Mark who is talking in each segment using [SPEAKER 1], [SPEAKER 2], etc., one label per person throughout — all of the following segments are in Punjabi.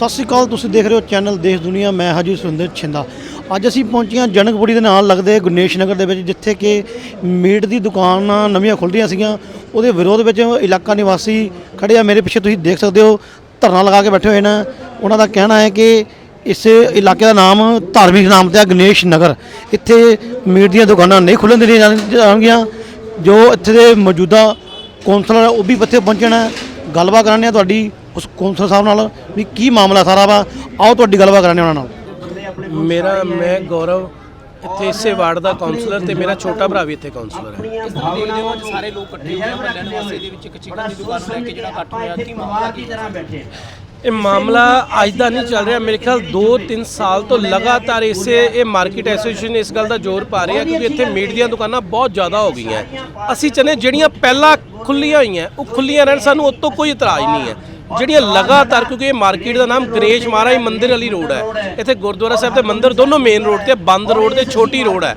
[SPEAKER 1] ਸਤਿ ਸ਼੍ਰੀ ਅਕਾਲ, ਤੁਸੀਂ ਦੇਖ ਰਹੇ ਹੋ ਚੈਨਲ ਦੇਸ਼ ਦੁਨੀਆ, ਮੈਂ ਹਾਜੀ ਸੁਰਿੰਦਰ ਛਿੰਦਾ। ਅੱਜ ਅਸੀਂ ਪਹੁੰਚੇ ਹਾਂ ਜਨਕਪੁਰੀ ਦੇ ਨਾਲ ਲੱਗਦੇ ਗੁਰਨੇਸ਼ ਨਗਰ ਦੇ ਵਿੱਚ, ਜਿੱਥੇ ਕਿ ਮੀਟ ਦੀ ਦੁਕਾਨਾਂ ਨਵੀਆਂ ਖੁੱਲ੍ਹਦੀਆਂ ਸੀਗੀਆਂ। ਉਹਦੇ ਵਿਰੋਧ ਵਿੱਚ ਇਲਾਕਾ ਨਿਵਾਸੀ ਖੜੇ ਆ। ਮੇਰੇ ਪਿੱਛੇ ਤੁਸੀਂ ਦੇਖ ਸਕਦੇ ਹੋ, ਧਰਨਾ ਲਗਾ ਕੇ ਬੈਠੇ ਹੋਏ ਨੇ। ਉਹਨਾਂ ਦਾ ਕਹਿਣਾ ਹੈ ਕਿ ਇਸ ਇਲਾਕੇ ਦਾ ਨਾਮ ਧਾਰਮਿਕ ਨਾਮ ਤੇ ਆ ਗਣੇਸ਼ ਨਗਰ। ਇੱਥੇ ਮੀਟ ਦੀਆਂ ਦੁਕਾਨਾਂ ਨਹੀਂ ਖੁੱਲ੍ਹਣ ਦੇਣੀਆਂ ਜਾਣਗੀਆਂ। ਜੋ ਇੱਥੇ ਦੇ ਮੌਜੂਦਾ ਕੌਂਸਲਰ ਉਹ ਵੀ ਇੱਥੇ ਪਹੁੰਚਣਾ ਹੈ। ਗੱਲਬਾਤ ਕਰਾਂਗੇ ਆ ਤੁਹਾਡੀ। ਉਸ ਕੌਂਸਲਰ ਸਾਹਿਬ ਨਾਲ ਵੀ ਕੀ ਮਾਮਲਾ ਸਾਰਾ ਵਾ? ਆਓ ਤੁਹਾਡੀ ਗੱਲਬਾਤ ਕਰਾਂਗੇ ਉਹਨਾਂ ਨਾਲ।
[SPEAKER 2] ਮੇਰਾ, ਮੈਂ ਗੌਰਵ ਇੱਥੇ ਇਸੇ ਵਾਰਡ ਦਾ ਕਾਉਂਸਲਰ ਤੇ ਮੇਰਾ ਛੋਟਾ ਭਰਾ ਵੀ ਇੱਥੇ ਕਾਉਂਸਲਰ ਹੈ।
[SPEAKER 3] ਇਸ ਤਰ੍ਹਾਂ ਦੇਖਦੇ ਹੋ ਅੱਜ ਸਾਰੇ ਲੋਕ ਇਕੱਠੇ ਹੋਏ ਆ ਨਿਵਾਸੀ ਦੇ ਵਿੱਚ ਇੱਕ ਚਿਕਨ ਦੀ ਦੁਕਾਨ ਲੈ ਕੇ ਜਿਹੜਾ ਇਕੱਠ ਹੋਇਆ ਕੀ ਮਾਮਲਾ ਕੀ ਹੈ
[SPEAKER 2] ਇਹ ਮਾਮਲਾ ਅੱਜ ਦਾ ਨਹੀਂ ਚੱਲ ਰਿਹਾ। ਮੇਰੇ ਖਿਆਲ 2-3 ਸਾਲ ਤੋਂ ਲਗਾਤਾਰ ਇਸੇ ਇਹ ਮਾਰਕੀਟ ਐਸੋਸੀਏਸ਼ਨ ਇਸ ਗੱਲ ਦਾ ਜ਼ੋਰ ਪਾ ਰਹੀ ਹੈ ਕਿਉਂਕਿ ਇੱਥੇ ਮੀਟ ਦੀਆਂ ਦੁਕਾਨਾਂ ਬਹੁਤ ਜ਼ਿਆਦਾ ਹੋ ਗਈਆਂ। ਅਸੀਂ ਚਾਹੁੰਦੇ ਜਿਹੜੀਆਂ ਪਹਿਲਾਂ ਖੁੱਲੀਆਂ ਹੋਈਆਂ, ਉਹ ਖੁੱਲੀਆਂ ਰਹਿਣ। ਸਾਨੂੰ ਉਹ ਤੋਂ ਕੋਈ ਇਤਰਾਜ਼ ਨਹੀਂ ਹੈ। ਜਿਹੜੀਆਂ ਲਗਾਤਾਰ, ਕਿਉਂਕਿ ਇਹ ਮਾਰਕੀਟ ਦਾ ਨਾਮ ਗਰੇਸ਼ ਮਹਾਰਾਜ ਮੰਦਿਰ ਵਾਲੀ ਰੋਡ ਹੈ। ਇੱਥੇ ਗੁਰਦੁਆਰਾ ਸਾਹਿਬ ਤੇ ਮੰਦਿਰ ਦੋਨੋਂ ਮੇਨ ਰੋਡ ਤੇ, ਬੰਦ ਰੋਡ ਤੇ, ਛੋਟੀ ਰੋਡ ਹੈ।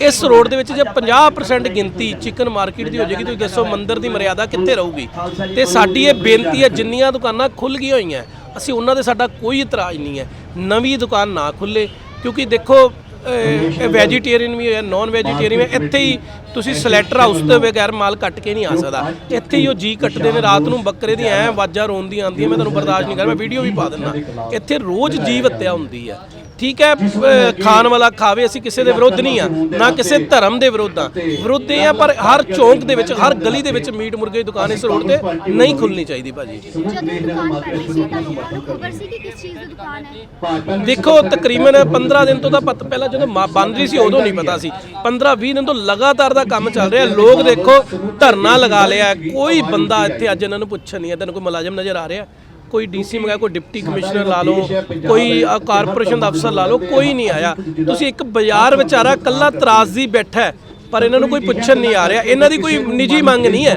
[SPEAKER 2] ਇਸ ਰੋਡ ਦੇ ਵਿੱਚ ਜੇ 50% ਗਿਣਤੀ ਚਿਕਨ ਮਾਰਕੀਟ ਦੀ ਹੋ ਜਾਏਗੀ ਤੁਸੀਂ ਦੱਸੋ ਮੰਦਿਰ ਦੀ ਮਰਿਆਦਾ ਕਿੱਥੇ ਰਹੂਗੀ? ਤੇ ਸਾਡੀ ਇਹ ਬੇਨਤੀ ਹੈ, ਜਿੰਨੀਆਂ ਦੁਕਾਨਾਂ ਖੁੱਲ ਗਈਆਂ ਹੋਈਆਂ, ਅਸੀਂ ਉਹਨਾਂ ਦੇ ਸਾਡਾ ਕੋਈ ਇਤਰਾਜ਼ ਨਹੀਂ ਹੈ। ਨਵੀਂ ਦੁਕਾਨ ਨਾ ਖੁੱਲੇ, ਕਿਉਂਕਿ ਦੇਖੋ ਵੈਜੀਟੇਰੀਅਨ ਵੀ ਹੈ ਨਾਨ ਵੈਜੀਟੇਰੀਅਨ ਵੀ ਇੱਥੇ ਹੀ ਤੁਸੀਂ ਸਲੈਟਰ ਹਾਊਸ ਦੇ ਬਗੈਰ ਮਾਲ ਕੱਟ ਕੇ ਨਹੀਂ ਆ ਸਕਦਾ। ਇੱਥੇ ਹੀ ਉਹ ਜੀ ਕੱਟਦੇ ਨੇ, ਰਾਤ ਨੂੰ ਬੱਕਰੇ ਦੀ ਐ ਆਵਾਜ਼ਾਂ ਰੋਂਦੀਆਂ ਆਉਂਦੀਆਂ, ਮੈਂ ਤੁਹਾਨੂੰ ਬਰਦਾਸ਼ਤ ਨਹੀਂ ਕਰ ਮੈਂ ਵੀਡੀਓ ਵੀ ਪਾ ਦਿੰਦਾ। ਇੱਥੇ ਰੋਜ਼ ਜੀਵ ਹੱਤਿਆ ਹੁੰਦੀ ਹੈ। ਠੀਕ ਹੈ ਖਾਣ ਵਾਲਾ ਖਾਵੇ, ਅਸੀਂ ਕਿਸੇ ਦੇ ਵਿਰੁੱਧ ਨਹੀਂ ਆ, ਨਾ ਕਿਸੇ ਧਰਮ ਦੇ ਵਿਰੁੱਧ ਆ। ਵਿਰੁੱਧ ਇਹ ਆ, ਪਰ ਹਰ ਚੌਂਕ ਦੇ ਵਿੱਚ, ਹਰ ਗਲੀ ਦੇ ਵਿੱਚ ਮੀਟ ਮੁਰਗੇ ਦੀ ਦੁਕਾਨ ਇਸ ਰੋਡ ਤੇ ਨਹੀਂ ਖੁੱਲਣੀ ਚਾਹੀਦੀ ਭਾਜੀ। ਦੇਖੋ, ਤਕਰੀਬਨ 15 ਦਿਨ ਤੋਂ ਤਾਂ ਪਤ ਪਹਿਲਾਂ ਜਦੋਂ ਮਾ- ਬਣ ਰਹੀ ਸੀ, ਉਦੋਂ ਨਹੀਂ ਪਤਾ ਸੀ। 15 20 ਦਿਨ ਤੋਂ ਲਗਾਤਾਰ ਦਾ ਕੰਮ ਚੱਲ ਰਿਹਾ। ਲੋਕ ਦੇਖੋ, ਧਰਨਾ ਲਗਾ ਲਿਆ। ਕੋਈ ਬੰਦਾ ਇੱਥੇ ਅੱਜ ਇਹਨਾਂ ਨੂੰ ਪੁੱਛਣ ਨਹੀਂ ਹੈ ਤੈਨੂੰ ਕੋਈ ਮੁਲਾਜ਼ਮ ਨਜ਼ਰ ਆ ਰਿਹਾ? ਕੋਈ ਡੀਸੀ ਮੰਗਾ ਕੋਈ ਡਿਪਟੀ ਕਮਿਸ਼ਨਰ ਲਾ ਲਓ ਕੋਈ ਕਾਰਪੋਰੇਸ਼ਨ ਦਾ ਅਫਸਰ ਲਾ ਲਓ ਕੋਈ ਨਹੀਂ ਆਇਆ। ਤੁਸੀਂ ਇੱਕ ਬਾਜ਼ਾਰ ਵਿਚਾਰਾ ਕੱਲਾ ਤਰਾਜ਼ੀ ਬੈਠਾ ਹੈ ਪਰ ਇਹਨਾਂ ਨੂੰ ਕੋਈ ਪੁੱਛਣ ਨਹੀਂ ਆ ਰਿਹਾ। ਇਹਨਾਂ ਦੀ ਕੋਈ ਨਿੱਜੀ ਮੰਗ ਨਹੀਂ ਹੈ।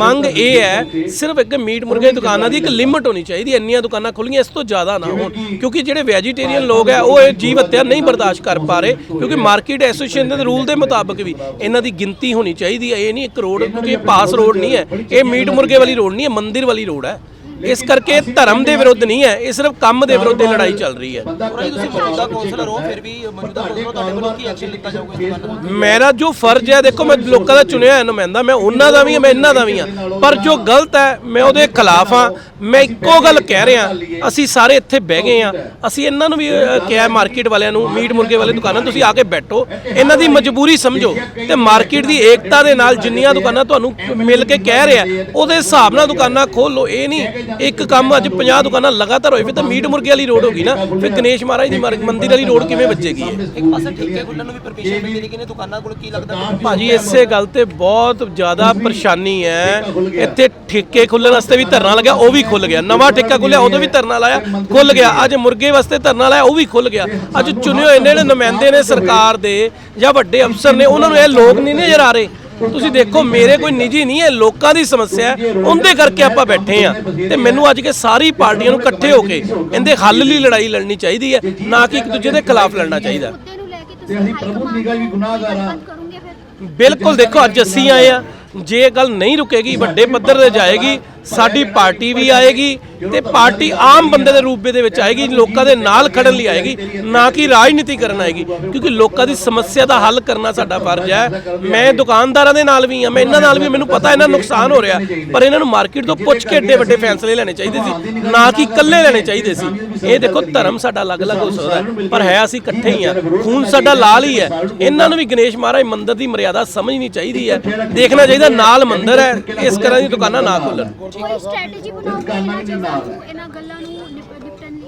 [SPEAKER 2] ਮੰਗ ਇਹ ਹੈ ਸਿਰਫ ਇੱਕ ਮੀਟ ਮੁਰਗੇ ਦੀ ਦੁਕਾਨਾਂ ਦੀ ਇੱਕ ਲਿਮਟ ਹੋਣੀ ਚਾਹੀਦੀ ਇੰਨੀਆਂ ਦੁਕਾਨਾਂ ਖੁੱਲੀਆਂ ਇਸ ਤੋਂ ਜ਼ਿਆਦਾ ਨਾ ਹੋਣ। ਕਿਉਂਕਿ ਜਿਹੜੇ ਵੈਜੀਟੇਰੀਅਨ ਲੋਕ ਹੈ ਉਹ ਇਹ ਜੀਵ ਹੱਤਿਆ ਨਹੀਂ ਬਰਦਾਸ਼ਤ ਕਰ ਪਾ ਰਹੇ। ਕਿਉਂਕਿ ਮਾਰਕੀਟ ਐਸੋਸੀਏਸ਼ਨ ਦੇ ਰੂਲ ਦੇ ਮੁਤਾਬਕ ਵੀ ਇਹਨਾਂ ਦੀ ਗਿਣਤੀ ਹੋਣੀ ਚਾਹੀਦੀ ਹੈ। ਇਹ ਨਹੀਂ ਇੱਕ ਰੋਡ ਕਿਉਂਕਿ ਪਾਸ ਰੋਡ ਨਹੀਂ ਹੈ। ਇਹ ਮੀਟ ਮੁਰਗੇ ਵਾਲੀ ਰੋਡ ਨਹੀਂ ਹੈ ਮੰਦਿਰ ਵਾਲੀ ਰੋਡ ਹੈ। ਇਸ ਕਰਕੇ ਧਰਮ ਦੇ ਵਿਰੁੱਧ ਨਹੀਂ ਹੈ ਇਹ ਸਿਰਫ ਕੰਮ ਦੇ ਵਿਰੁੱਧ ਇਹ ਲੜਾਈ ਚੱਲ ਰਹੀ ਹੈ।
[SPEAKER 3] ਪੂਰਾ ਹੀ ਤੁਸੀਂ ਮੌਜੂਦਾ ਕਾਉਂਸਲਰ ਹੋ ਫਿਰ ਵੀ ਮੌਜੂਦਾ ਕਾਉਂਸਲਰ ਤੁਹਾਡੇ ਵੱਲੋਂ ਕੀ ਐਕਸ਼ਨ ਲਿੱਤਾ ਜਾਊਗਾ ਇਸ ਦੁਕਾਨ ਦਾ
[SPEAKER 2] ਮੇਰਾ ਜੋ ਫਰਜ਼ ਹੈ ਦੇਖੋ ਮੈਂ ਲੋਕਾਂ ਦਾ ਚੁਣਿਆ ਹੋਇਆ ਨੁਮਾਇੰਦਾ ਮੈਂ ਉਹਨਾਂ ਦਾ ਵੀ ਹਾਂ ਮੈਂ ਇਹਨਾਂ ਦਾ ਵੀ ਹਾਂ। ਪਰ ਜੋ ਗਲਤ ਹੈ ਮੈਂ ਉਹਦੇ ਖਿਲਾਫ ਹਾਂ। ਮੈਂ ਇੱਕੋ ਗੱਲ ਕਹਿ ਰਿਹਾ ਅਸੀਂ ਸਾਰੇ ਇੱਥੇ ਬਹਿ ਗਏ ਹਾਂ। ਅਸੀਂ ਇਹਨਾਂ ਨੂੰ ਵੀ ਅਹ, ਕਿਹਾ ਮਾਰਕੀਟ ਵਾਲਿਆਂ ਨੂੰ ਮੀਟ ਮੁਰਗੇ ਵਾਲੇ ਦੁਕਾਨਾਂ ਤੁਸੀਂ ਆ ਕੇ ਬੈਠੋ। ਇਹਨਾਂ ਦੀ ਮਜਬੂਰੀ ਸਮਝੋ ਤੇ ਮਾਰਕੀਟ ਦੀ ਏਕਤਾ ਦੇ ਨਾਲ ਜਿੰਨੀਆਂ ਦੁਕਾਨਾਂ ਤੁਹਾਨੂੰ ਮਿਲ ਕੇ ਕਹਿ ਰਿਹਾ ਉਹਦੇ ਹਿਸਾਬ ਨਾਲ ਦੁਕਾਨਾਂ ਖੋਲੋ ਇਹ ਨਹੀਂ। ਇੱਕ ਕੰਮ ਅੱਜ 50 ਦੁਕਾਨਾਂ ਲਗਾਤਾਰ ਹੋਏ ਫਿਰ ਤਾਂ ਮੀਟ ਮੁਰਗੇ ਵਾਲੀ ਰੋਡ ਹੋ ਗਈ ਨਾ ਫਿਰ ਗਣੇਸ਼ ਮਹਾਰਾਜ ਦੀ ਮਾਰ- ਮੰਦਿਰ ਵਾਲੀ ਰੋਡ ਕਿਵੇਂ ਵੱਜੇਗੀ ਇਹ?
[SPEAKER 3] ਇੱਕ ਪਾਸੇ ਠੇਕੇ ਖੁੱਲਣ ਨੂੰ ਵੀ ਪਰਮਿਸ਼ਨ ਮਿਲ ਰਹੀ ਕਿ ਨੇ ਦੁਕਾਨਾਂ ਕੋਲ ਕੀ ਲੱਗਦਾ ਤੁਹਾਨੂੰ?
[SPEAKER 2] ਭਾਜੀ ਇਸੇ ਗੱਲ ਤੇ ਬਹੁਤ ਜ਼ਿਆਦਾ ਪਰੇਸ਼ਾਨੀ ਹੈ। ਇੱਥੇ ਠੇਕੇ ਖੁੱਲਣ ਵਾਸਤੇ ਵੀ ਧਰਨਾ ਲੱਗਿਆ ਉਹ ਵੀ ਖੁੱਲ ਗਿਆ। ਨਵਾਂ ਠੇਕਾ ਖੁੱਲਿਆ ਉਦੋਂ ਵੀ ਧਰਨਾ ਲਾਇਆ ਖੁੱਲ ਗਿਆ। ਅੱਜ ਮੁਰਗੇ ਵਾਸਤੇ ਧਰਨਾ ਲਾਇਆ ਉਹ ਵੀ ਖੁੱਲ ਗਿਆ। ਅੱਜ ਚੁਣੇ ਹੋਏ ਨੇ ਜਿਹੜੇ ਨੁਮਾਇੰਦੇ ਨੇ ਸਰਕਾਰ ਦੇ ਜਾਂ ਵੱਡੇ ਅਫਸਰ ਨੇ ਉਹਨਾਂ ਨੂੰ ਇਹ ਲੋਕ ਨਹੀਂ ਨਜ਼ਰ ਆ ਰਹੇ। ਤੁਸੀਂ ਦੇਖੋ ਮੇਰੇ ਕੋਈ ਨਿੱਜੀ ਨਹੀਂ ਹੈ ਲੋਕਾਂ ਦੀ ਸਮੱਸਿਆ ਹੈ। ਉਹਦੇ ਕਰਕੇ ਆਪਾਂ ਬੈਠੇ ਆ ਤੇ ਮੈਨੂੰ ਅੱਜ ਕੇ ਸਾਰੀ ਪਾਰਟੀਆਂ ਨੂੰ ਇਕੱਠੇ ਹੋ ਕੇ ਇਹਦੇ ਹੱਲ ਲਈ ਲੜਾਈ ਲੜਨੀ ਚਾਹੀਦੀ ਹੈ ਨਾ ਕਿ ਇੱਕ ਦੂਜੇ ਦੇ ਖਿਲਾਫ ਲੜਨਾ ਚਾਹੀਦਾ।
[SPEAKER 4] ਮੁੱਦੇ ਨੂੰ ਲੈ ਕੇ ਤੁਸੀਂ ਹਾਈ ਕਮਾਂਡ ਵੀ ਗੁਨਾਹਗਾਰ ਫਿਰ
[SPEAKER 2] ਬਿਲਕੁਲ ਦੇਖੋ ਅੱਜ ਅਸੀਂ ਆਏ ਆ ਜੇ ਇਹ ਗੱਲ ਨਹੀਂ ਰੁਕੇਗੀ ਵੱਡੇ ਪੱਧਰ ਤੇ ਜਾਏਗੀ ਸਾਡੀ ਪਾਰਟੀ ਵੀ ਆਏਗੀ ਤੇ ਪਾਰਟੀ ਆਮ ਬੰਦੇ ਦੇ ਰੂਪ ਦੇ ਵਿੱਚ ਆਏਗੀ, ਲੋਕਾਂ ਦੇ ਨਾਲ ਖੜਨ ਲਈ ਆਏਗੀ, ਨਾ ਕਿ ਰਾਜਨੀਤੀ ਕਰਨ ਆਏਗੀ। ਕਿਉਂਕਿ ਲੋਕਾਂ ਦੀ ਸਮੱਸਿਆ ਦਾ ਹੱਲ ਕਰਨਾ ਸਾਡਾ ਫਰਜ਼ ਹੈ। ਮੈਂ ਦੁਕਾਨਦਾਰਾਂ ਦੇ ਨਾਲ ਵੀ ਆ ਮੈਂ ਇਹਨਾਂ ਨਾਲ ਵੀ ਮੈਨੂੰ ਪਤਾ ਇਹਨਾਂ ਨੂੰ ਨੁਕਸਾਨ ਹੋ ਰਿਹਾ, ਪਰ ਇਹਨਾਂ ਨੂੰ ਮਾਰਕੀਟ ਤੋਂ ਪੁੱਛ ਕੇ ਏਡੇ ਵੱਡੇ ਫੈਸਲੇ ਲੈਣੇ ਚਾਹੀਦੇ ਸੀ, ਨਾ ਕਿ ਇਕੱਲੇ ਲੈਣੇ ਚਾਹੀਦੇ ਸੀ। ਇਹ ਦੇਖੋ, ਧਰਮ ਸਾਡਾ ਅਲੱਗ-ਅਲੱਗ ਹੋ ਸਕਦਾ ਪਰ ਹੈ ਅਸੀਂ ਇਕੱਠੇ ਹੀ ਆ ਖੂਨ ਸਾਡਾ ਲਾਲ ਹੀ ਹੈ। ਇਹਨਾਂ ਨੂੰ ਵੀ ਗਣੇਸ਼ ਮਹਾਰਾਜ ਮੰਦਿਰ ਦੀ ਮਰਿਆਦਾ ਸਮਝਣੀ ਚਾਹੀਦੀ ਹੈ। ਦੇਖਣਾ ਚਾਹੀਦਾ, ਨਾਲ ਮੰਦਿਰ ਹੈ, ਇਸ ਤਰ੍ਹਾਂ ਦੀ ਦੁਕਾਨਾਂ ਨਾ ਖੋਲਣ
[SPEAKER 4] ਕੋਈ ਸਟ੍ਰੈਟਜੀ ਬਣਾਓਗੇ ਇਹਨਾਂ ਚੀਜ਼ਾਂ ਨੂੰ ਇਹਨਾਂ ਗੱਲਾਂ ਨੂੰ ਨਿਪ- ਨਿਪਟਣ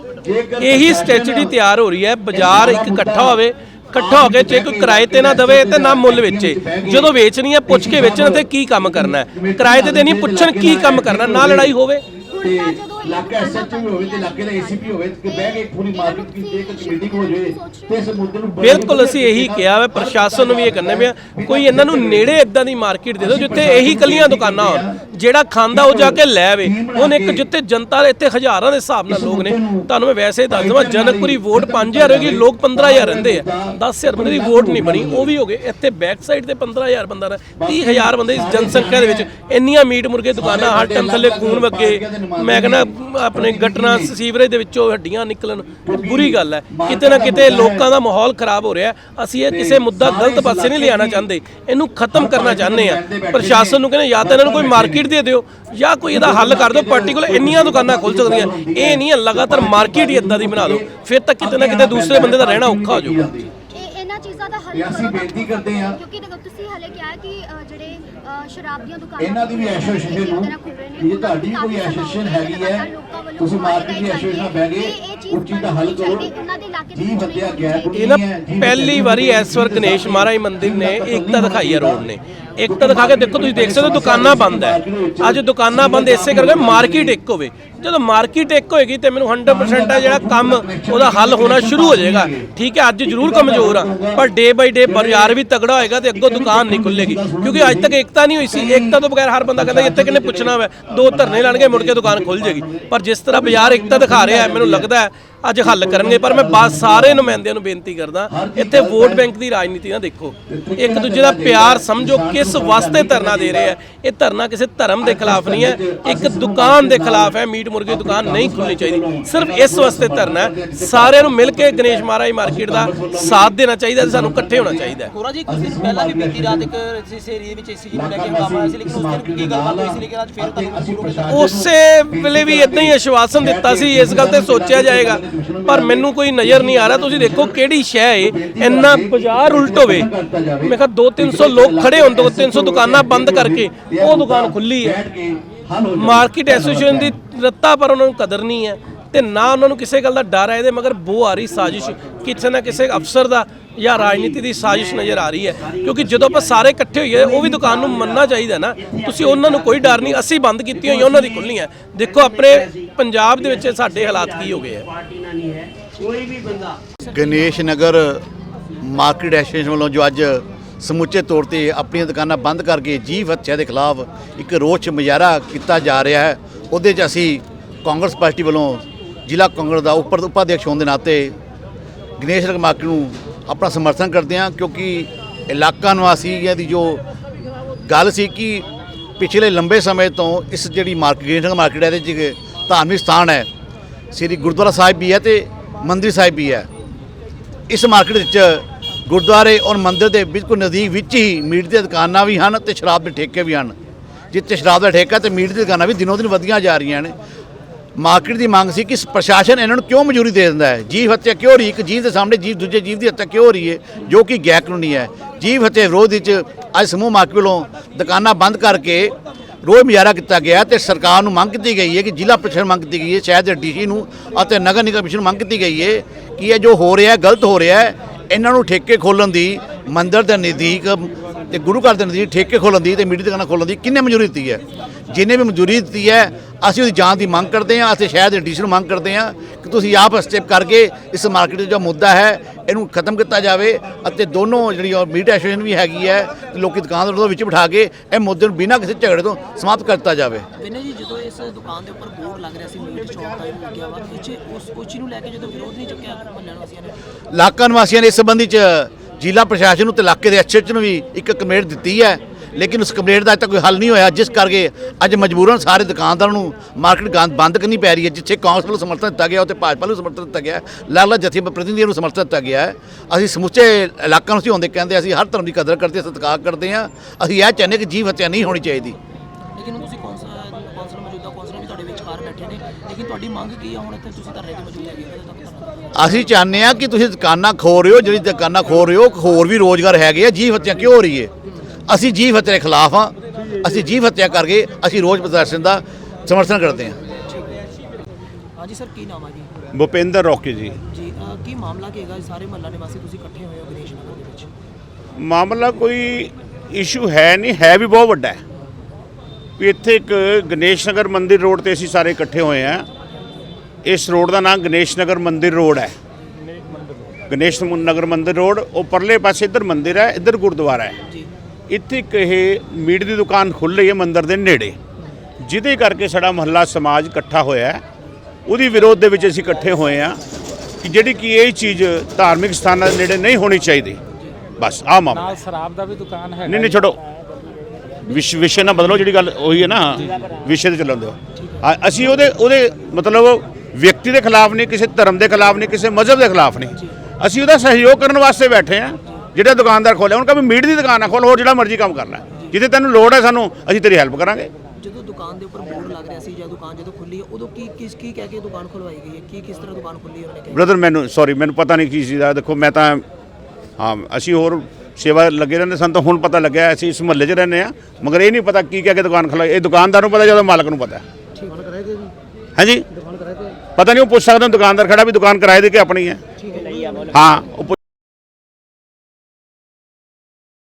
[SPEAKER 4] ਲਈ?
[SPEAKER 2] ਇਹੀ ਸਟ੍ਰੈਟਜੀ ਤਿਆਰ ਹੋ ਰਹੀ ਹੈ। ਬਾਜ਼ਾਰ ਇੱਕ ਇਕੱਠਾ ਹੋਵੇ ਇਕੱਠਾ ਹੋ ਕੇ ਜੇ ਕੋਈ ਕਿਰਾਏ ਤੇ ਨਾ ਦਵੇ ਤੇ ਨਾ ਮੁੱਲ ਵੇਚੇ ਜਦੋਂ ਵੇਚਣੀ ਹੈ ਪੁੱਛ ਕੇ ਵੇਚਣ ਤੇ ਕੀ ਕੰਮ ਕਰਨਾ ਹੈ? ਕਿਰਾਏ ਤੇ ਦੇਣੀ ਪੁੱਛਣ ਕੀ ਕੰਮ ਕਰਨਾ ਨਾ ਲੜਾਈ ਹੋਵੇ।
[SPEAKER 4] ਹੁਣ ਤਾਂ ਜਦੋਂ ਇਹ
[SPEAKER 5] ਇਲਾਕਾ ਐਸਐਚਓ ਵੀ ਹੋਵੇ ਤੇ ਇਲਾਕੇ ਦਾ ਏਸੀਪੀ ਹੋਵੇ ਤੇ ਬਹਿ ਕੇ ਪੂਰੀ ਮਾਰਕੀਟ ਕੀਤੀ ਇੱਕ ਮੀਟਿੰਗ ਹੋ ਜਾਵੇ ਤੇ ਇਸ ਮੁੱਦੇ ਨੂੰ
[SPEAKER 2] ਬਿਲਕੁਲ ਅਸੀਂ ਇਹੀ ਕਿਹਾ ਵਾ ਪ੍ਰਸ਼ਾਸਨ ਨੂੰ ਵੀ ਇਹ ਕਹਿੰਦੇ ਪਿਆ ਕੋਈ ਇਹਨਾਂ ਨੂੰ ਨੇੜੇ ਇਦਾਂ ਦੀ ਮਾਰਕੀਟ ਦੇ ਦਿਓ ਜਿੱਥੇ ਇਹੀ ਕੱਲੀਆਂ ਦੁਕਾਨਾਂ ਹੋਣ ਜਿਹੜਾ ਖਾਂਦਾ ਉਹ ਜਾ ਕੇ ਲੈ ਆਵੇ। ਹੁਣ ਇੱਕ ਜਿੱਥੇ ਜਨਤਾ ਦੇ ਇੱਥੇ ਹਜ਼ਾਰਾਂ ਦੇ ਹਿਸਾਬ ਨਾਲ ਲੋਕ ਨੇ ਤੁਹਾਨੂੰ ਮੈਂ ਵੈਸੇ ਦੱਸ ਦਵਾਂ ਜਨਕਪੁਰੀ ਵੋਟ 5000 ਹੋਏਗੀ ਲੋਕ 15000 ਰਹਿੰਦੇ ਆ। 10000 ਬੰਦੇ ਦੀ ਵੋਟ ਨਹੀਂ ਬਣੀ ਉਹ ਵੀ ਹੋ ਗਏ ਇੱਥੇ ਬੈਕ ਸਾਈਡ ਤੇ 15000 ਬੰਦਾ ਦਾ 30000 ਬੰਦੇ ਦੀ ਜਨਸੰਖਿਆ ਦੇ ਵਿੱਚ ਇੰਨੀਆਂ ਮੀਟ ਮੁਰਗੇ ਦੁਕਾਨਾਂ ਹਰ ਟਾਈਮ ਥੱਲੇ ਖੂਨ ਵਗੇ ਮੈਂ ਕਹਿੰਦਾ ਆਪਣੇ ਗਟਰਾਂ ਸੀਵਰੇਜ ਦੇ ਵਿੱਚੋਂ ਹੱਡੀਆਂ ਨਿਕਲਣ ਬੁਰੀ ਗੱਲ ਹੈ। ਕਿਤੇ ਨਾ ਕਿਤੇ ਲੋਕਾਂ ਦਾ ਮਾਹੌਲ ਖਰਾਬ ਹੋ ਰਿਹਾ ਹੈ। ਅਸੀਂ ਇਹ ਕਿਸੇ ਮੁੱਦਾ ਗਲਤ ਪਾਸੇ ਨਹੀਂ ਲਿਆਉਣਾ ਚਾਹੁੰਦੇ। ਇਹਨੂੰ ਖਤਮ ਕਰਨਾ ਚਾਹੁੰਦੇ ਆ ਪ੍ਰਸ਼ਾਸਨ ਨੂੰ ਕਹਿੰਦੇ ਜਾਂ ਤਾਂ ਇਹਨਾਂ ਨੂੰ ਕੋਈ ਮਾਰਕੀਟ ਦੇ ਦਿਓ ਜਾਂ ਕੋਈ ਇਹਦਾ ਹੱਲ ਕਰ ਦਿਓ। ਪਾਰਟਿਕੂਲਰ ਇੰਨੀਆਂ ਦੁਕਾਨਾਂ ਖੁੱਲ ਸਕਦੀਆਂ ਇਹ ਨਹੀਂ ਹੈ ਲਗਾਤਾਰ ਮਾਰਕੀਟ ਹੀ ਇਦਾਂ ਦੀ ਬਣਾ ਦਿਓ। ਫਿਰ ਤਾਂ ਕਿਤੇ ਨਾ ਕਿਤੇ ਦੂਸਰੇ ਬੰਦੇ ਦਾ ਰਹਿਣਾ ਔਖਾ ਹੋ ਜਾਊਗਾ।
[SPEAKER 4] ਇਹ ਇਹਨਾਂ ਚੀਜ਼ਾਂ ਦਾ ਹੱਲ
[SPEAKER 5] ਅਸੀਂ। ਬੇਨਤੀ ਕਰਦੇ ਹਾਂ।
[SPEAKER 4] ਕਿਉਂਕਿ ਦੇਖੋ ਤੁਸੀਂ ਹਲੇ ਕਿਹਾ ਕਿ ਜਿਹੜੇ ਸ਼ਰਾਬ ਦੀਆਂ ਦੁਕਾਨਾਂ
[SPEAKER 5] ਇਹਨਾਂ ਦੀ ਵੀ ਐਸੋਸੀਏਸ਼ਨ ਨੂੰ ਜੇ ਤੁਹਾਡੀ ਕੋਈ ਐਸੋਸੀਏਸ਼ਨ ਹੈਗੀ ਹੈ। ਤੁਸੀਂ ਮਾਰਕੀਟ ਦੀ ਐਸੋਸੀਏਸ਼ਨ ਨਾਲ ਬਹਿ ਉਸ ਚੀਜ਼ ਦਾ ਹੱਲ ਕਰੋ। ਜੀ ਹੱਤਿਆ ਗੈਰ
[SPEAKER 2] ਇਹ ਨਾ
[SPEAKER 5] ਕਾਨੂੰਨੀ ਹੈ ਜੀ
[SPEAKER 2] ਪਹਿਲੀ ਵਾਰੀ ਐਸਵਰ ਗਣੇਸ਼ ਮਹਾਰਾਜ ਮੰਦਿਰ ਨੇ ਏਕਤਾ ਦਿਖਾਈ ਹੈ ਰੋਡ ਨੇ। ਏਕਤਾ ਦਿਖਾ ਕੇ ਦੇਖੋ ਤੁਸੀਂ ਦੇਖ ਸਕਦੇ ਹੋ ਦੁਕਾਨਾਂ ਬੰਦ ਹੈ। ਅੱਜ ਦੁਕਾਨਾਂ ਬੰਦ ਇਸੇ ਕਰਕੇ ਮਾਰਕੀਟ ਇੱਕ ਹੋਵੇ। ਜਦੋਂ ਮਾਰਕੀਟ ਇੱਕ ਹੋਏਗੀ ਤੇ ਮੈਨੂੰ 100% ਹੈ ਜਿਹੜਾ ਕੰਮ ਉਹਦਾ ਹੱਲ ਹੋਣਾ ਸ਼ੁਰੂ ਹੋ ਜਾਏਗਾ। ਠੀਕ ਹੈ ਅੱਜ ਜ਼ਰੂਰ ਕਮਜ਼ੋਰ ਆ ਪਰ ਡੇ ਬਾਈ ਡੇ ਬਾਜ਼ਾਰ ਵੀ ਤਗੜਾ ਹੋਏਗਾ ਤੇ ਅੱਗੋਂ ਦੁਕਾਨ ਨਹੀਂ ਖੁੱਲੇਗੀ। ਕਿਉਂਕਿ ਅੱਜ ਤੱਕ ਏਕਤਾ ਨਹੀਂ ਹੋਈ ਸੀ। ਏਕਤਾ ਤੋਂ ਬਗੈਰ ਹਰ ਬੰਦਾ ਕਹਿੰਦਾ, ਇੱਥੇ ਕਿੰਨੇ ਪੁੱਛਣਾ ਵਾ? ਦੋ ਧਰਨੇ ਲਾਣਗੇ, ਮੁੜ ਕੇ ਦੁਕਾਨ ਖੁੱਲ ਜਾਏਗੀ। ਪਰ ਜਿਸ ਤਰ੍ਹਾਂ ਬਾਜ਼ਾਰ ਏਕਤਾ ਦਿਖਾ ਰਿਹਾ ਮੈਨੂੰ ਲੱਗਦਾ ਹੈ ਅੱਜ ਹੱਲ ਕਰਨਗੇ ਪਰ ਮੈਂ ਬਾਤ ਸਾਰੇ ਨੁਮਾਇੰਦਿਆਂ ਨੂੰ ਬੇਨਤੀ ਕਰਦਾ ਇੱਥੇ ਵੋਟ ਬੈਂਕ ਦੀ ਰਾਜਨੀਤੀ ਨਾ ਦੇਖੋ। ਇੱਕ ਦੂਜੇ ਦਾ ਪਿਆਰ ਸਮਝੋ ਕਿਸ ਵਾਸਤੇ ਧਰਨਾ ਦੇ ਰਹੇ ਆ। ਇਹ ਧਰਨਾ ਕਿਸੇ ਧਰਮ ਦੇ ਖਿਲਾਫ ਨਹੀਂ ਹੈ। ਇੱਕ ਦੁਕਾਨ ਦੇ ਖਿਲਾਫ ਹੈ ਮੀਟ ਮੁਰਗੇ ਦੀ ਦੁਕਾਨ ਨਹੀਂ ਖੁੱਲਣੀ ਚਾਹੀਦੀ। ਸਿਰਫ ਇਸ ਵਾਸਤੇ ਧਰਨਾ ਸਾਰਿਆਂ ਨੂੰ ਮਿਲ ਕੇ ਗਣੇਸ਼ ਮਹਾਰਾਜ ਮਾਰਕੀਟ ਦਾ ਸਾਥ ਦੇਣਾ ਚਾਹੀਦਾ ਤੇ ਸਾਨੂੰ ਇਕੱਠੇ ਹੋਣਾ ਚਾਹੀਦਾ ਹੈ।
[SPEAKER 3] ਹੋਰਾ ਜੀ ਕੁਝ ਦਿਨ ਪਹਿਲਾਂ ਵੀ ਬੀਤੀ ਰਾਤ ਇੱਕ ਇਸ ਏਰੀਏ ਵਿੱਚ ਏਸੀ ਨੂੰ ਲੈ ਕੇ ਹੰਗਾਮਾ ਹੋਇਆ ਸੀ ਲੇਕਿਨ ਉਸ ਦਿਨ ਕੀ ਗੱਲਬਾਤ ਹੋਈ ਸੀ ਲੇਕਿਨ ਅੱਜ ਫਿਰ ਤੁਹਾਨੂੰ ਸ਼ੁਰੂ ਹੋ ਗਿਆ
[SPEAKER 2] ਉਸੇ ਵੇਲੇ ਵੀ ਇਦਾਂ ਹੀ ਆਸ਼ਵਾਸਨ ਦਿੱਤਾ ਸੀ ਇਸ ਗੱਲ ਤੇ ਸੋਚਿਆ ਜਾਏਗਾ। ਪਰ ਮੈਨੂੰ ਕੋਈ ਨਜ਼ਰ ਨਹੀਂ ਆ ਰਿਹਾ। ਤੁਸੀਂ ਦੇਖੋ ਕਿਹੜੀ ਸ਼ੈ ਏ, ਇੰਨਾ ਬਾਜ਼ਾਰ ਉਲਟ ਹੋਵੇ। ਮੈਂ ਕਿਹਾ 2-300 ਲੋਕ ਖੜੇ ਹੋਣ 2-300 ਦੁਕਾਨਾਂ ਬੰਦ ਕਰਕੇ, ਉਹ ਦੁਕਾਨ ਖੁੱਲੀ ਹੈ ਮਾਰਕੀਟ ਐਸੋਸੀਏਸ਼ਨ ਦੀ ਰੱਤਾ ਪਰ ਉਹਨਾਂ ਨੂੰ ਕਦਰ ਨਹੀਂ ਹੈ ਤੇ ਨਾ ਉਹਨਾਂ ਨੂੰ ਕਿਸੇ ਗੱਲ ਦਾ ਡਰ ਹੈ ਇਹਦੇ ਮਗਰ ਬੋ ਆ ਰਹੀ ਸਾਜ਼ਿਸ਼, ਕਿਸੇ ਨਾ ਕਿਸੇ ਅਫਸਰ ਦਾ। ਜਾਂ ਰਾਜਨੀਤੀ ਦੀ ਸਾਜ਼ਿਸ਼ ਨਜ਼ਰ ਆ ਰਹੀ ਹੈ। ਕਿਉਂਕਿ ਜਦੋਂ ਆਪਾਂ ਸਾਰੇ ਇਕੱਠੇ ਹੋਈਏ ਉਹ ਵੀ ਦੁਕਾਨ ਨੂੰ ਮੰਨਣਾ ਚਾਹੀਦਾ ਨਾ। ਤੁਸੀਂ ਉਹਨਾਂ ਨੂੰ ਕੋਈ ਡਰ ਨਹੀਂ ਅਸੀਂ ਬੰਦ ਕੀਤੀਆਂ ਹੋਈਆਂ ਉਹਨਾਂ ਦੀ ਖੁੱਲ੍ਹੀਆਂ ਦੇਖੋ ਆਪਣੇ ਪੰਜਾਬ ਦੇ ਵਿੱਚ ਸਾਡੇ ਹਾਲਾਤ ਕੀ ਹੋ ਗਏ ਆ
[SPEAKER 6] ਗਣੇਸ਼ ਨਗਰ ਮਾਰਕੀਟ ਐਸੋਸੀਏਸ਼ਨ ਵੱਲੋਂ ਜੋ ਅੱਜ ਸਮੁੱਚੇ ਤੌਰ ਤੇ ਆਪਣੀਆਂ ਦੁਕਾਨਾਂ ਬੰਦ ਕਰਕੇ ਜੀਵ ਹੱਤਿਆ ਦੇ ਖਿਲਾਫ ਇੱਕ ਰੋਸ ਮੁਜ਼ਾਹਰਾ ਕੀਤਾ ਜਾ ਰਿਹਾ ਹੈ। ਉਹਦੇ 'ਚ ਅਸੀਂ ਕਾਂਗਰਸ ਪਾਰਟੀ ਵੱਲੋਂ ਜ਼ਿਲ੍ਹਾ ਕਾਂਗਰਸ ਦਾ ਉੱਪਰ ਉਪਾਧਿਅਕਸ਼ ਹੋਣ ਦੇ ਨਾਤੇ ਗਣੇਸ਼ ਨਗਰ ਮਾਰਕੀਟ ਨੂੰ ਆਪਣਾ ਸਮਰਥਨ ਕਰਦੇ ਹਾਂ, ਕਿਉਂਕਿ ਇਲਾਕਾ ਨਿਵਾਸੀ ਦੀ ਜੋ ਗੱਲ ਸੀ ਕਿ ਪਿਛਲੇ ਲੰਬੇ ਸਮੇਂ ਤੋਂ ਇਸ ਜਿਹੜੀ ਮਾਰਕੀਟ ਗਣੇਸ਼ ਮਾਰਕੀਟ ਹੈ ਇਹਦੇ 'ਚ ਧਾਰਮਿਕ ਸਥਾਨ ਹੈ। ਸ੍ਰੀ ਗੁਰਦੁਆਰਾ ਸਾਹਿਬ ਵੀ ਹੈ ਤੇ ਮੰਦਿਰ ਸਾਹਿਬ ਵੀ ਹੈ। ਇਸ ਮਾਰਕੀਟ ਵਿੱਚ ਗੁਰਦੁਆਰੇ ਔਰ ਮੰਦਿਰ ਦੇ ਬਿਲਕੁਲ ਨਜ਼ਦੀਕ ਵਿੱਚ ਹੀ ਮੀਟ ਦੀਆਂ ਦੁਕਾਨਾਂ ਵੀ ਹਨ ਤੇ ਸ਼ਰਾਬ ਦੇ ਠੇਕੇ ਵੀ ਹਨ। ਜਿੱਥੇ ਸ਼ਰਾਬ ਦਾ ਠੇਕਾ ਤੇ ਮੀਟ ਦੀਆਂ ਦੁਕਾਨਾਂ ਵੀ ਦਿਨੋ ਦਿਨ ਵਧੀਆਂ ਜਾ ਰਹੀਆਂ ਨੇ। ਮਾਰਕੀਟ ਦੀ ਮੰਗ ਸੀ ਕਿ ਪ੍ਰਸ਼ਾਸਨ ਇਹਨਾਂ ਨੂੰ ਕਿਉਂ ਮਨਜ਼ੂਰੀ ਦੇ ਦਿੰਦਾ ਹੈ? ਜੀਵ ਹੱਤਿਆ ਕਿਉਂ ਹੋ? ਰਹੀ ਇੱਕ ਜੀਵ ਦੇ ਸਾਹਮਣੇ ਜੀਵ, ਦੂਜੇ ਜੀਵ ਦੀ ਹੱਤਿਆ ਕਿਉਂ ਹੋ ਰਹੀ ਹੈ? ਜੋ ਕਿ ਗੈਰ ਕਾਨੂੰਨੀ ਹੈ। ਜੀਵ ਹੱਤਿਆ ਵਿਰੋਧ ਵਿੱਚ ਅੱਜ ਸਮੂਹ ਮਾਰਕੀਟ ਵੱਲੋਂ ਦੁਕਾਨਾਂ ਬੰਦ ਕਰਕੇ ਰੋਜ਼ ਮੁਜ਼ਾਹਰਾ ਕੀਤਾ ਗਿਆ ਤੇ ਸਰਕਾਰ ਨੂੰ ਮੰਗ ਕੀਤੀ ਗਈ ਹੈ ਕਿ ਜ਼ਿਲ੍ਹਾ ਪ੍ਰਸ਼ਾਸਨ ਮੰਗ ਕੀਤੀ ਗਈ ਹੈ, ਸ਼ਹਿਰ ਦੇ ਡੀਸੀ ਨੂੰ ਅਤੇ ਨਗਰ ਨਿਗਮ ਕਮਿਸ਼ਨ ਨੂੰ ਮੰਗ ਕੀਤੀ ਗਈ ਹੈ ਕਿ ਇਹ ਜੋ ਹੋ ਰਿਹਾ ਗਲਤ ਹੋ ਰਿਹਾ ਇਹਨਾਂ ਨੂੰ ਠੇਕੇ ਖੋਲਣ ਦੀ ਮੰਦਰ ਦੇ ਨਜ਼ਦੀਕ ਤੇ ਗੁਰੂ ਘਰ ਦੇ ਨਜ਼ਦੀਕ ਠੇਕੇ ਖੋਲਣ ਦੀ ਤੇ ਮੀਡੀਆ ਦੁਕਾਨਾਂ ਖੋਲਣ ਦੀ ਕਿੰਨੇ ਮਨਜ਼ੂਰੀ ਦਿੱਤੀ ਹੈ? ਜਿਨੇ ਵੀ ਮਨਜ਼ੂਰੀ ਦਿੱਤੀ ਹੈ ਅਸੀਂ ਉਹਦੀ ਜਾਂਚ ਦੀ ਮੰਗ ਕਰਦੇ ਹਾਂ ਅਸੀਂ ਸ਼ਹਿਰ ਦੇ ਡੀਸੀ ਨੂੰ ਮੰਗ ਕਰਦੇ ਹਾਂ ਕਿ ਤੁਸੀਂ ਆਪ ਸਟੈਪ ਕਰਕੇ ਇਸ ਮਾਰਕੀਟ ਦਾ ਜੋ ਮੁੱਦਾ ਹੈ ਇਹਨੂੰ ਖਤਮ ਕੀਤਾ ਜਾਵੇ ਅਤੇ ਦੋਨੋਂ ਜਿਹੜੀ ਮੀਡੀਆ ਐਸੋਸੀਏਸ਼ਨ ਵੀ ਹੈਗੀ ਹੈ ਤੇ ਲੋਕੀ ਦੁਕਾਨਦਾਰਾਂ ਨੂੰ ਵਿੱਚ ਬਿਠਾ ਕੇ ਇਹ ਮੁੱਦੇ ਨੂੰ ਬਿਨਾਂ ਕਿਸੇ ਝਗੜੇ ਤੋਂ ਸਮਾਪਤ ਕਰ ਦਿੱਤਾ ਜਾਵੇ।
[SPEAKER 3] ਵਿਨੇ ਜੀ ਜਦੋਂ ਇਸ ਦੁਕਾਨ ਦੇ ਉੱਪਰ ਬੋਰਡ ਲੱਗ ਰਿਹਾ ਸੀ ਮੀਟ ਦਾ ਇਹ ਲੱਗਿਆ ਵਾ ਇਹ 'ਚ ਉਸ ਚੀਜ਼ ਨੂੰ ਲੈ ਕੇ ਜਦੋਂ ਵਿਰੋਧ ਨਹੀਂ ਚੱਕਿਆ ਮਹੱਲਿਆਂ ਵਾਸੀਆਂ ਨੇ?
[SPEAKER 6] ਇਲਾਕਾ ਨਿਵਾਸੀਆਂ ਨੇ ਇਸ ਸੰਬੰਧੀ ਚ ਜ਼ਿਲ੍ਹਾ ਪ੍ਰਸ਼ਾਸਨ ਨੂੰ ਤੇ ਇਲਾਕੇ ਦੇ ਐਸਐਚ ਨੂੰ ਵੀ ਇੱਕ ਕੰਪਲੇਂਟ ਦਿੱਤੀ ਹੈ। ਲੇਕਿਨ ਉਸ ਕੰਪਲੇਂਟ ਦਾ ਅਜੇ ਤੱਕ ਕੋਈ ਹੱਲ ਨਹੀਂ ਹੋਇਆ। ਜਿਸ ਕਰਕੇ ਅੱਜ ਮਜਬੂਰਨ ਸਾਰੇ ਦੁਕਾਨਦਾਰਾਂ ਨੂੰ ਮਾਰਕੀਟ ਗੰਦ ਬੰਦ ਕਰਨੀ ਪੈ ਰਹੀ ਹੈ, ਜਿੱਥੇ ਕਾਂਗਰਸ ਵੱਲੋਂ ਸਮਰਥਨ ਦਿੱਤਾ ਗਿਆ, ਉੱਥੇ ਭਾਜਪਾ ਨੂੰ ਸਮਰਥਨ ਦਿੱਤਾ ਗਿਆ, ਲਾਲਾ ਜਥੇ ਪ੍ਰਤੀਨਿਧੀਆਂ ਨੂੰ ਸਮਰਥਨ ਦਿੱਤਾ ਗਿਆ ਅਸੀਂ ਸਮੁੱਚੇ ਇਲਾਕਾ ਨੂੰ ਸੀ ਹੁੰਦੇ ਕਹਿੰਦੇ ਅਸੀਂ ਹਰ ਧਰਮ ਦੀ ਕਦਰ ਕਰਦੇ ਸਤਿਕਾਰ ਕਰਦੇ ਹਾਂ। ਅਸੀਂ ਇਹ ਚਾਹੁੰਦੇ ਕਿ ਜੀਵ ਹੱਤਿਆ ਨਹੀਂ ਹੋਣੀ ਚਾਹੀਦੀ।
[SPEAKER 3] ਲੇਕਿਨ ਤੁਸੀਂ ਕੌਂਸਲ ਕੌਂਸਲ ਮੌਜੂਦਾ ਕੌਂਸਲਰ ਵੀ ਤੁਹਾਡੇ ਵਿਚਕਾਰ ਬੈਠੇ ਨੇ। ਲੇਕਿਨ ਤੁਹਾਡੀ ਮੰਗ ਕੀ ਆ? ਹੁਣ ਇੱਥੇ ਤੁਸੀਂ ਧਰਨੇ ਤੇ ਮੌਜੂਦ ਹੈਗੇ
[SPEAKER 6] ਅਸੀਂ ਚਾਹੁੰਦੇ ਹਾਂ ਕਿ ਤੁਸੀਂ ਦੁਕਾਨਾਂ ਖੋ ਰਹੇ ਹੋ ਜਿਹੜੀ ਦੁਕਾਨਾਂ ਖੋ ਰਹੇ ਹੋ ਹੋਰ ਵੀ ਰੋਜ਼ਗਾਰ ਹੈਗੇ ਆ ਜੀਵ ਹੱਤਿਆ ਕਿਉਂ ਹੋ ਰਹੀ ਹੈ? ਅਸੀਂ ਜੀਵ ਹੱਤਿਆ ਦੇ ਖਿਲਾਫ ਹਾਂ ਅਸੀਂ ਜੀਵ ਹੱਤਿਆ ਕਰਕੇ ਅਸੀਂ ਰੋਜ਼ ਪ੍ਰਦਰਸ਼ਨ ਦਾ ਸਮਰਥਨ ਕਰਦੇ ਹਾਂ।
[SPEAKER 3] ਹਾਂਜੀ ਸਰ ਕੀ ਨਾਮ ਆ ਜੀ?
[SPEAKER 7] ਭੁਪਿੰਦਰ ਰੋਕੇ ਜੀ।
[SPEAKER 3] ਜੀ ਅਹ ਕੀ ਮਾਮਲਾ ਕੀ ਹੈਗਾ? ਸਾਰੇ ਮਹੱਲਾ ਨਿਵਾਸੀ ਤੁਸੀਂ ਇਕੱਠੇ ਹੋਏ ਹੋ ਗਣੇਸ਼ ਨਗਰ ਦੇ ਵਿੱਚ?
[SPEAKER 7] ਮਾਮਲਾ ਕੋਈ ਇਸ਼ੂ ਹੈ ਨਹੀਂ ਹੈ ਵੀ ਬਹੁਤ ਵੱਡਾ ਹੈ। ਵੀ ਇੱਥੇ ਇੱਕ ਗਣੇਸ਼ ਨਗਰ ਮੰਦਿਰ ਰੋਡ ਤੇ ਅਸੀਂ ਸਾਰੇ ਇਕੱਠੇ ਹੋਏ ਆ ਇਸ ਰੋਡ ਦਾ ਨਾਮ ਗਣੇਸ਼ ਨਗਰ ਮੰਦਿਰ ਰੋਡ ਹੈ। ਗਣੇਸ਼ ਨਗਰ ਮੰਦਿਰ ਰੋਡ ਉਹ ਪਰਲੇ ਪਾਸੇ ਇੱਧਰ ਮੰਦਿਰ ਹੈ ਇੱਧਰ ਗੁਰਦੁਆਰਾ ਹੈ।
[SPEAKER 3] ਜੀ।
[SPEAKER 7] ਇੱਥੇ ਇੱਕ ਇਹ ਮੀਟ ਦੀ ਦੁਕਾਨ ਖੁੱਲ ਰਹੀ ਹੈ ਮੰਦਿਰ ਦੇ ਨੇੜੇ। ਜਿਹਦੇ ਕਰਕੇ ਸਾਡਾ ਮਹੱਲਾ ਸਮਾਜ ਇਕੱਠਾ ਹੋਇਆ ਹੈ। ਉਹਦੀ ਵਿਰੋਧ ਦੇ ਵਿੱਚ ਅਸੀਂ ਇਕੱਠੇ ਹੋਏ ਆ ਕਿ ਜਿਹੜੀ ਕਿ ਇਹ ਚੀਜ਼ ਧਾਰਮਿਕ ਸਥਾਨਾਂ ਦੇ ਨੇੜੇ ਨਹੀਂ ਹੋਣੀ ਚਾਹੀਦੀ। ਬਸ ਆ ਮਾਮਲਾ।
[SPEAKER 8] ਨਾਲ ਸ਼ਰਾਬ ਦਾ ਵੀ ਦੁਕਾਨ ਹੈ
[SPEAKER 7] ਨਹੀਂ ਨਹੀਂ ਛੱਡੋ। ਵਿਸ਼ ਵਿਸ਼ੇ ਨਾ ਬਦਲੋ ਜਿਹੜੀ ਗੱਲ ਉਹੀ ਹੈ ਨਾ। ਵਿਸ਼ੇ ਤੇ ਚੱਲਣ ਦਿਓ। ਅਸੀਂ ਉਹਦੇ ਉਹਦੇ ਮਤਲਬ ਵਿਅਕਤੀ ਦੇ ਖਿਲਾਫ ਨਹੀਂ ਕਿਸੇ ਧਰਮ ਦੇ ਖਿਲਾਫ ਨਹੀਂ ਕਿਸੇ ਮਜ਼ਹਬ ਦੇ ਖਿਲਾਫ ਨਹੀਂ। ਅਸੀਂ ਉਹਦਾ ਸਹਿਯੋਗ ਕਰਨ ਵਾਸਤੇ ਬੈਠੇ ਆ ਜਿਹੜੇ ਦੁਕਾਨਦਾਰ ਖੋਲੇ ਉਹਨਾਂ ਕਾ ਵੀ ਮੀਟ ਦੀ ਦੁਕਾਨ ਆ ਖੋਲ ਹੋਰ ਜਿਹੜਾ ਮਰਜ਼ੀ ਕੰਮ ਕਰ ਲੈ। ਜਿੱਥੇ ਤੈਨੂੰ ਲੋੜ ਹੈ ਸਾਨੂੰ ਅਸੀਂ ਤੇਰੀ ਹੈਲਪ ਕਰਾਂਗੇ।
[SPEAKER 3] ਜਦੋਂ ਦੁਕਾਨ ਦੇ ਉੱਪਰ ਬੋਰਡ ਲੱਗ ਰਿਹਾ ਸੀ ਜਾਂ ਦੁਕਾਨ ਜਦੋਂ ਖੁੱਲੀ ਹੈ ਉਦੋਂ ਕੀ ਕਿਸ ਕੀ ਕਹਿ ਕੇ ਦੁਕਾਨ ਖੁਲਵਾਈ ਗਈ ਹੈ? ਕੀ ਕਿਸ ਤਰ੍ਹਾਂ ਦੁਕਾਨ ਖੁੱਲੀ ਉਹਨਾਂ ਨੇ ਕਿਹਾ
[SPEAKER 7] ਬ੍ਰਦਰ ਮੈਨੂੰ ਸੌਰੀ ਮੈਨੂੰ ਪਤਾ ਨਹੀਂ ਕੀ ਸੀ ਦਾ ਦੇਖੋ ਮੈਂ ਤਾਂ ਹਾਂ ਅਸੀਂ ਹੋਰ ਸੇਵਾ ਲੱਗੇ ਰਹਿੰਦੇ ਸਾਨੂੰ ਤਾਂ ਹੁਣ ਪਤਾ ਲੱਗਿਆ ਅਸੀਂ ਇਸ ਮੁਹੱਲੇ 'ਚ ਰਹਿੰਦੇ ਆ ਮਗਰ ਇਹ ਨਹੀਂ ਪਤਾ ਕੀ ਕਹਿ ਕੇ ਦੁਕਾਨ ਖੁਲਾਈ ਇਹ ਦੁਕਾਨਦਾਰ ਨੂੰ ਪਤਾ ਜਦੋਂ ਮਾਲਕ ਨੂੰ ਪਤਾ। ਹਾਂਜੀ? ਪਤਾ ਨਹੀਂ ਉਹ ਪੁੱਛ ਸਕਦਾ ਦੁਕਾਨਦਾਰ ਖੜਾ ਵੀ ਦੁਕਾਨ ਕਿਰਾਏ ਦੀ ਕਿ ਆਪਣੀ ਹੈ। ਹਾਂ